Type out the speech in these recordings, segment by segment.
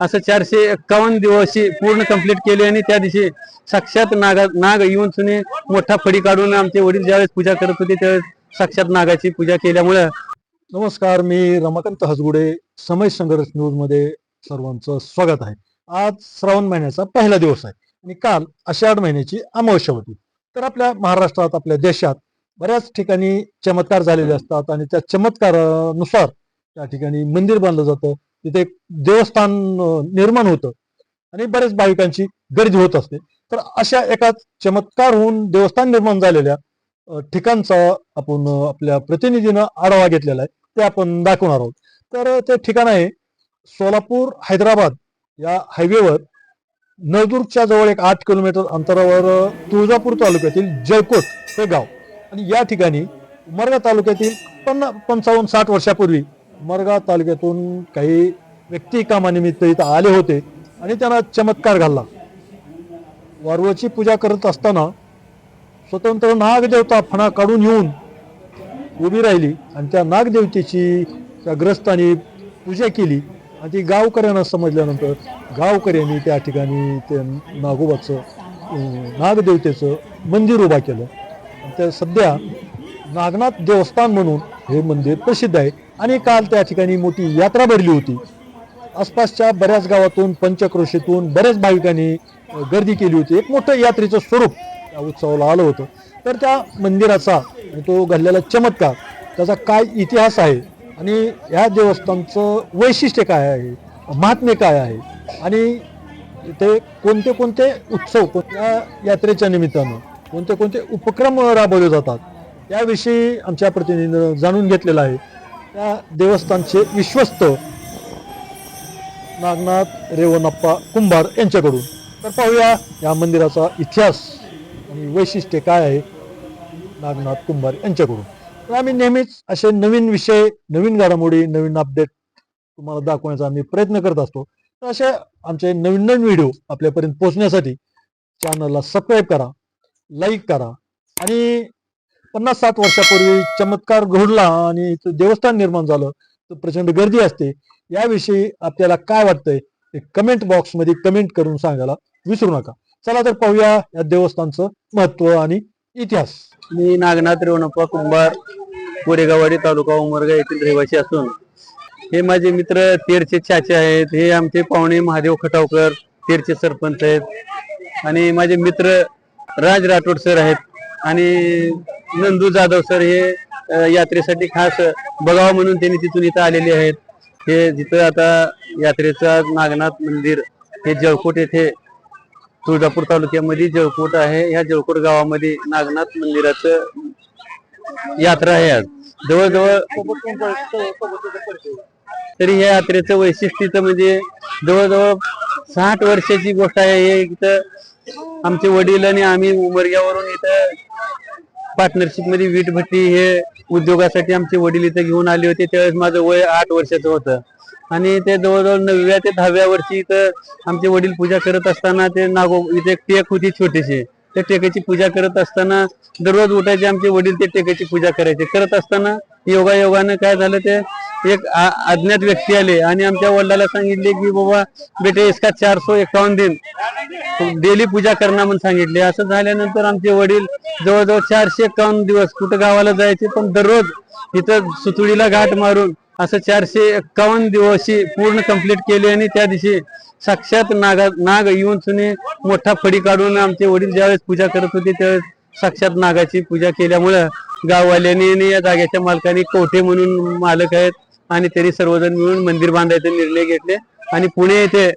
असं चारशे एक्कावन्न दिवशी पूर्ण कंप्लीट केली आणि त्या दिवशी साक्षात नागा नाग येऊन सुने मोठा फडी काढून आमचे वडील ज्यावेळेस पूजा करत होते त्यावेळेस साक्षात नागाची पूजा केल्यामुळं. नमस्कार मी रमाकांत हसगुडे समय संघर्ष न्यूजमध्ये सर्वांचं स्वागत आहे. आज श्रावण महिन्याचा पहिला दिवस आहे आणि काल आषाढ महिन्याची अमावस्या होती. तर आपल्या महाराष्ट्रात आपल्या देशात बऱ्याच ठिकाणी चमत्कार झालेले असतात आणि त्या चमत्कारानुसार त्या ठिकाणी मंदिर बांधलं जातं. तिथे देवस्थान निर्माण होतं. आणि बरेच भाविकांची गर्दी होत असते. तर अशा एका चमत्कार होऊन देवस्थान निर्माण झालेल्या ठिकाणचा आपण आपल्या प्रतिनिधीनं आढावा घेतलेला आहे. ते आपण दाखवणार आहोत. तर ते ठिकाण आहे सोलापूर हैदराबाद. या हायवेवर नळदुर्गच्या जवळ एक आठ किलोमीटर अंतरावर तुळजापूर तालुक्यातील जळकोट हे गाव. आणि या ठिकाणी उमरगा तालुक्यातील पन्ना पंचावन्न साठ वर्षापूर्वी मरगा तालुक्यातून काही व्यक्ती कामानिमित्त इथं आले होते आणि त्यांना चमत्कार घालला वारुळाची पूजा करत असताना स्वतंत्र नागदेवता फणा काढून येऊन उभी राहिली आणि त्या नागदेवतेची त्या ग्रस्तांनी पूजा केली. आणि ती गावकऱ्यांना समजल्यानंतर गावकऱ्यांनी त्या ठिकाणी ते नागोबाचं नागदेवतेचं मंदिर उभा केलं. त्या सध्या नागनाथ देवस्थान म्हणून हे मंदिर प्रसिद्ध आहे. आणि काल त्या ठिकाणी मोठी यात्रा भरली होती. आसपासच्या बऱ्याच गावातून पंचक्रोशीतून बऱ्याच भाविकांनी गर्दी केली होती. एक मोठं यात्रेचं स्वरूप त्या उत्सवाला आलं होतं. तर त्या मंदिराचा तो घडलेला चमत्कार त्याचा काय इतिहास आहे? आणि ह्या देवस्थानचं वैशिष्ट्य काय आहे? महात्म्य काय आहे? आणि ते कोणते कोणते उत्सव कोणत्या यात्रेच्या निमित्तानं कोणते कोणते उपक्रम राबवले जातात? याविषयी आमच्या प्रतिनिधीनं जाणून घेतलेलं आहे. त्या देवस्थानचे विश्वस्त नागनाथ रेवनप्पा कुंभार यांच्याकडून. तर पाहूया या मंदिराचा इतिहास आणि वैशिष्ट्य काय आहे नागनाथ कुंभार यांच्याकडून. तर आम्ही नेहमीच असे नवीन विषय नवीन घडामोडी नवीन अपडेट तुम्हाला दाखवण्याचा आम्ही प्रयत्न करत असतो. तर असे आमचे नवीन नवीन व्हिडिओ आपल्यापर्यंत पोहोचण्यासाठी चॅनलला सबस्क्राईब करा लाईक करा आणि पन्नास सात वर्षापूर्वी चमत्कार घडला आणि इथं देवस्थान निर्माण झालं तर प्रचंड गर्दी असते. याविषयी आपल्याला काय वाटतंय ते कमेंट बॉक्समध्ये कमेंट करून सांगायला विसरू नका. चला तर पाहूया या देवस्थानचं महत्त्व आणि इतिहास. मी नागनाथ रेवणप्पा कुंभार कोरेगावाडी तालुका उमरगा येथील रहिवासी असून हे माझे मित्र तेरचे चाचे आहेत हे आमचे पाहुणे महादेव खटावकर तेरचे सरपंच आहेत. आणि माझे मित्र राज राठोड सर आहेत. आणि नंदू जाधव सर हे यात्रेसाठी खास बघावं म्हणून त्यांनी तिथून इथं आलेले आहेत. हे जिथं आता यात्रेचं नागनाथ मंदिर हे जळकोट येथे तुळजापूर तालुक्यामध्ये जळकोट आहे. ह्या जळकोट गावामध्ये नागनाथ मंदिराचं यात्रा आहे आज. जवळजवळ तरी ह्या यात्रेचं वैशिष्ट्य म्हणजे जवळजवळ साठ वर्षाची गोष्ट आहे. हे इथं आमचे वडील आणि आम्ही उमरग्यावरून इथं पार्टनरशिपमध्ये वीट भट्टी हे उद्योगासाठी आमचे वडील इथं घेऊन आले होते. त्यावेळेस माझं वय आठ वर्षाचं होतं. आणि ते जवळजवळ नवव्या ते दहाव्या वर्षी इथं आमचे वडील पूजा करत असताना ते नागो इथे टेक होती छोटीशी. त्या टेकेची पूजा करत असताना दररोज उठायचे आमचे वडील ते टेकेची पूजा करायचे. करत असताना योगा योगानं काय झालं ते एक अज्ञात व्यक्ती आले आणि आमच्या वडिलाला सांगितले की बाबा बेटे इसका चार सो एकावन्न दिन. डेली पूजा करणार म्हणून सांगितले. असं झाल्यानंतर आमचे वडील जवळजवळ चारशे एकावन्न दिवस कुठं गावाला जायचे पण दररोज इथं सुतुडीला घाट मारून असं चारशे एक्कावन्न दिवशी पूर्ण कंप्लीट केले आणि त्या दिवशी साक्षात नागा नाग येऊन सुने मोठा फडी काढून आमचे वडील ज्यावेळेस पूजा करत होते त्यावेळेस साक्षात नागाची पूजा केल्यामुळं गाववाल्यांनी आणि या जागेच्या मालकांनी कोठे म्हणून मालक आहेत आणि तरी सर्वजण मिळून मंदिर बांधायचे निर्णय घेतले. आणि पुणे येथे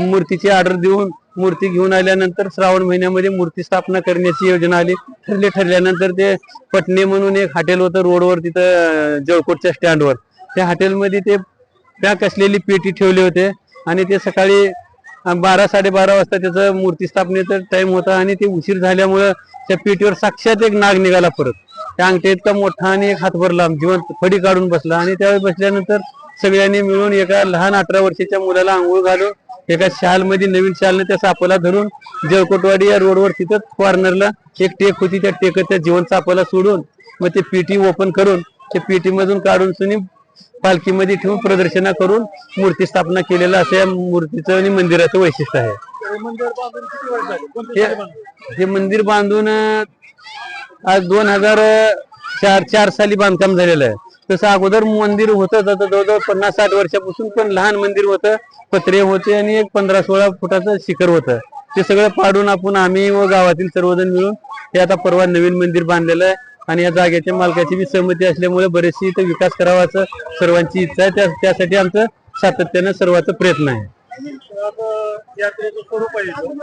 मूर्तीची ऑर्डर देऊन मूर्ती घेऊन आल्यानंतर श्रावण महिन्यामध्ये मूर्ती स्थापना करण्याची योजना आली. ठरले ठरल्यानंतर ते पटणे म्हणून एक हॉटेल होतं रोडवर तिथं जळकोटच्या स्टँडवर. त्या हॉटेलमध्ये ते पॅक असलेली पेटी ठेवले होते आणि ते सकाळी बारा साडेबारा वाजता त्याचं मूर्ती स्थापनेचा टाइम होता आणि ते उशीर झाल्यामुळं त्या पेटीवर साक्षात एक नाग निघाला परत. त्या अंगठ्या इतका मोठा आणि एक हातभर लांब जिवंत फडी काढून बसला. आणि त्यावेळी बसल्यानंतर सगळ्यांनी मिळून एका लहान अठरा वर्षाच्या मुलाला आंघोळ घालून एका शाल मध्ये नवीन शालने त्या सापाला धरून जळकोटवाडी या रोडवर तिथं कॉर्नरला एक टेक होती. त्या टेक त्या जिवंत सापाला सोडून मग ते पेटी ओपन करून ते पेटी मधून काढून सुनी पालखीमध्ये ठेवून प्रदर्शन करून मूर्ती स्थापना केलेलं असं या मूर्तीचं आणि मंदिराचं वैशिष्ट्य आहे. हे मंदिर बांधून आज दोन हजार चार चार साली बांधकाम झालेलं आहे. तसं अगोदर मंदिर होतं तर जवळजवळ पन्नास साठ वर्षापासून पण लहान मंदिर होतं पत्रे होते आणि एक पंधरा सोळा फुटाचं शिखर होतं. ते सगळं पाडून आपण आम्ही व गावातील सर्वजण मिळून हे आता परवा नवीन मंदिर बांधलेलं आहे. आणि या जागेच्या मालकाची बी सहमती असल्यामुळे बरेचशी इथं विकास करावा असं सर्वांची इच्छा आहे. त्या- त्यासाठी आमचं सातत्यानं सर्वांचा प्रयत्न आहे. यात्रेचं स्वरूप आहे इथं.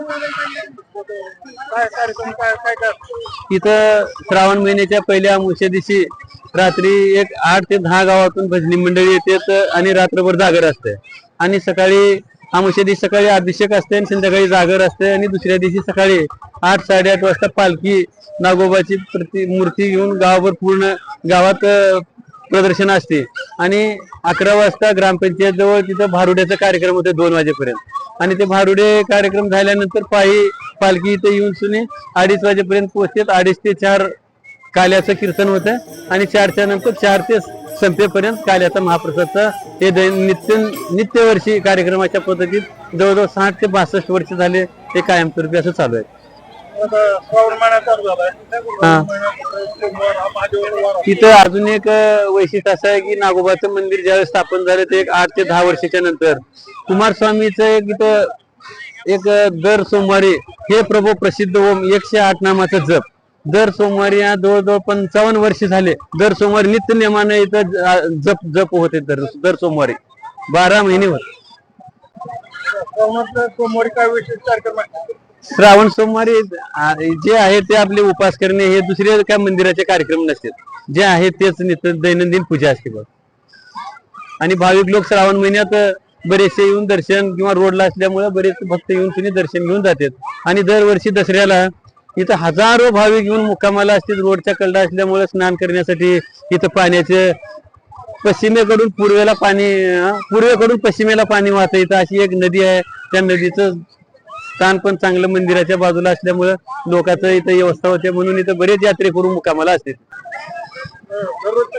काय कार्यक्रम काय काय काय इथं श्रावण महिन्याच्या पहिल्या अमावस्या दिवशी रात्री एक आठ ते दहा गावातून भजनी मंडळी येतात आणि रात्रभर जागर असते. आणि सकाळी अमावस्या दिवशी सकाळी अभिषेक असते आणि संध्याकाळी जागर असते आणि दुसऱ्या दिवशी सकाळी आठ साडेआठ वाजता पालखी नागोबाची प्रति मूर्ती घेऊन गावभर पूर्ण गावात प्रदर्शन असते. आणि अकरा वाजता ग्रामपंचायत जवळ तिथं भारुड्याचा कार्यक्रम होतो दोन वाजेपर्यंत. आणि ते भारुडे कार्यक्रम झाल्यानंतर पायी पालखी इथे येऊन सुने अडीच वाजेपर्यंत पोहोचतात अडीच ते चार काल्याचं कीर्तन होतं. आणि चारच्या नंतर चार ते संपेपर्यंत काल्याचा महाप्रसादचा हे नित्य नित्यवर्षी कार्यक्रमाच्या पद्धतीत जवळजवळ साठ ते बासष्ट वर्ष झाले ते कायमस्वरूपी असं चालू आहे. श्रावण महिना चालू झालाय. हा. तिथं अजून एक वैशिष्ट्य असं आहे की नागोबाचं मंदिर ज्यावेळेस स्थापन झालं ते एक आठ ते दहा वर्षाच्या नंतर. कुमारस्वामीचं एक इथं एक दर सोमवारी हे प्रभू प्रसिद्ध ओम एकशे आठ नामाचा जप. दर सोमवारी या जवळजवळ पंचावन्न वर्ष झाले. दर सोमवारी नित्य नियमाने इथं जप जप होते दर दर सोमवारी. बारा महिने होते. सोमवारी काय विशेष कार्यक्रम श्रावण सोमवारी जे आहे ते आपले उपास करणे हे दुसरे काय मंदिराचे कार्यक्रम नसतात जे आहे तेच नित्य दैनंदिन पूजा असते बघ. आणि भाविक लोक श्रावण महिन्यात बरेचसे येऊन दर्शन किंवा रोडला असल्यामुळे बरेच भक्त येऊन तुम्ही दर्शन घेऊन जातात. आणि दरवर्षी दसऱ्याला इथं हजारो भाविक येऊन मुक्कामाला असतील रोडच्या कल्डा असल्यामुळे स्नान करण्यासाठी इथं पाण्याचे पश्चिमेकडून पूर्वेला पाणी पूर्वेकडून पश्चिमेला पाणी वाहतं. इथं अशी एक नदी आहे. त्या नदीचं स्थान पण चांगलं मंदिराच्या बाजूला असल्यामुळं लोकांचं इथं व्यवस्था होते म्हणून इथं बरेच यात्रेकरू मुकामाला असते दररोजचं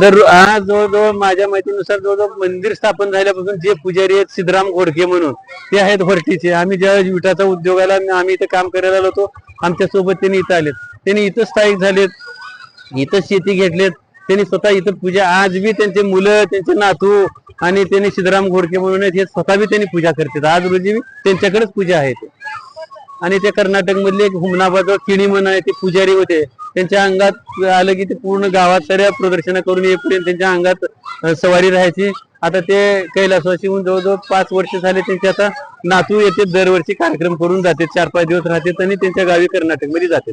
दर जवळजवळ माझ्या माहितीनुसार जवळजवळ मंदिर स्थापन झाल्यापासून जे पुजारी आहेत सिद्धराम घोडके म्हणून ते आहेत होर्टीचे आम्ही ज्यावेळेस विटाचा उद्योगाला आम्ही इथं काम करायला आलो होतो आमच्यासोबत त्यांनी इथं आलेत. त्यांनी इथं स्थायिक झालेत इथं शेती घेतलेत त्यांनी स्वतः इथं पूजा आज बी त्यांचे मुलं त्यांचे नातू आणि त्यांनी सिद्धराम घोडके म्हणून हे स्वतः बी त्यांनी पूजा करतात. आज रोजी त्यांच्याकडेच पूजा आहे. आणि ते कर्नाटक मधले एक हुमनाबाद किणी म्हणून आहे ते पुजारी होते. त्यांच्या अंगात आलं की ते पूर्ण गावात सगळ्या प्रदर्शन करून येईपर्यंत त्यांच्या अंगात सवारी राहायची. आता ते कैलासवासी होऊन जवळजवळ पाच वर्ष झाले त्यांचे आता नातू येते दरवर्षी कार्यक्रम करून जाते चार पाच दिवस राहतात आणि त्यांच्या गावी कर्नाटकमध्ये जाते.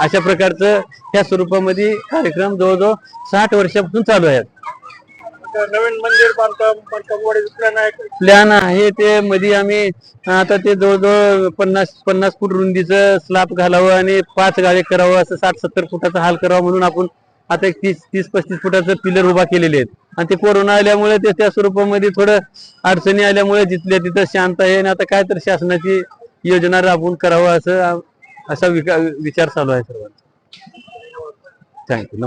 अशा प्रकारचं ह्या स्वरूपामध्ये कार्यक्रम जवळजवळ साठ वर्षापासून चालू आहेत. नवीन मंदिर बांधकाम प्लॅन आहे का? प्लॅन आहे ते मध्ये आम्ही आता ते जवळजवळ पन्नास पन्नास फूट रुंदीचं स्लॅब घालावं आणि पाच गाळे करावं असं साठ सत्तर फुटाचा हाल करावा म्हणून आपण आता एक तीस तीस पस्तीस फुटाचं पिलर उभा केलेले आहेत. आणि ते कोरोना आल्यामुळे ते त्या स्वरूपामध्ये थोडं अडचणी आल्यामुळे जिथल्या तिथं शांत आहे आणि आता काय तर शासनाची योजना राबवून करावं असं असा विका- विचार चालू आहे सर्वांचा. थँक्यू